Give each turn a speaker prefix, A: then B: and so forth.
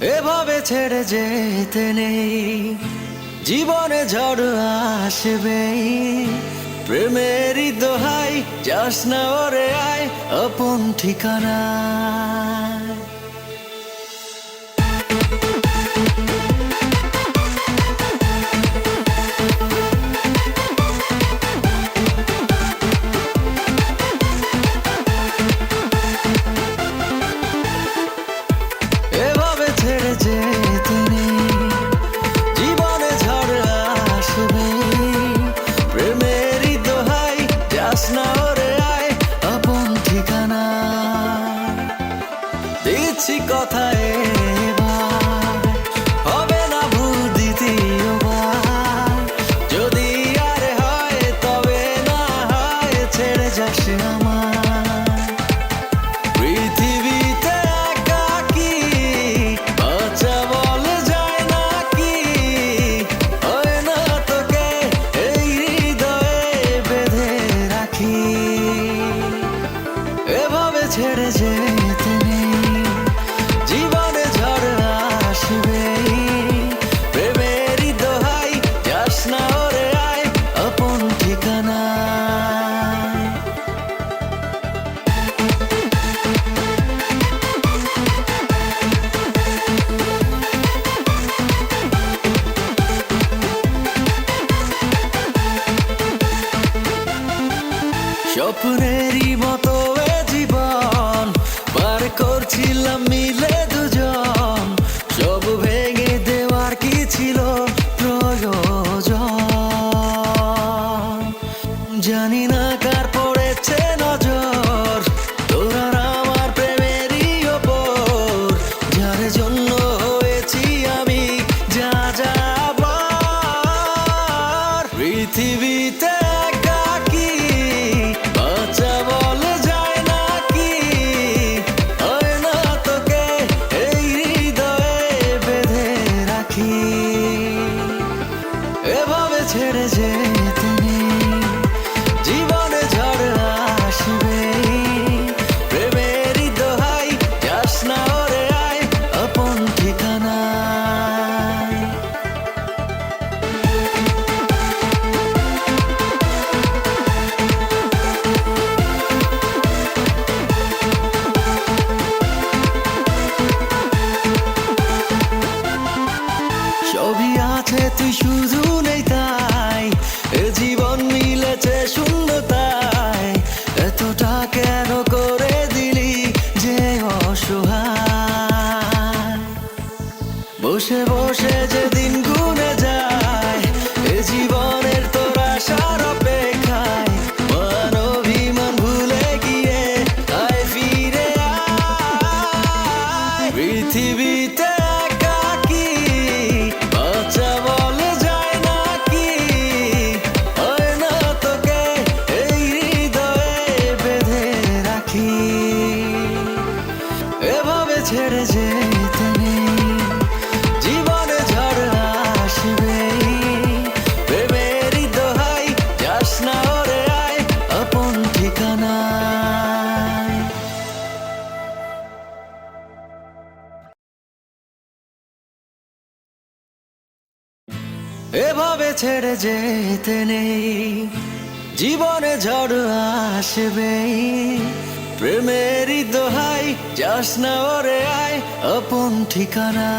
A: এভাবে ছেড়ে যেতে নেই। জীবনে ঝড় আসবে প্রেমেরই দোহাই, যাস না ওরে আয়, আপন ঠিকানা দিচ্ছি কথা স্বপ্নেরই মতো জীবন পার করছিলাম মিলে দুজন। সব ভেঙে দেওয়ার কি ছিল প্রয়োজন? জানি না কার পড়েছে নজর তোর আমার প্রেমেরই ওপর। যার জন্য হয়েছি আমি যা যাবার পৃথিবীতে এভাবে ছেড়ে যেতে বসে বসে যে দিন গুনে যায়, এ জীবনের তোর আশার অপেক্ষায়। মান অভিমান ভুলে গিয়ে আয় ফিরে আয়। পৃথিবীতে হয় না তোকে এই বেঁধে রাখি। এভাবে ছেড়ে যেতে এভাবে ছেড়ে যেতে নেই। জীবনে ঝড় আসবে। প্রেমেরই দোহাই, যাস না ওরে আয় অপন ঠিকানা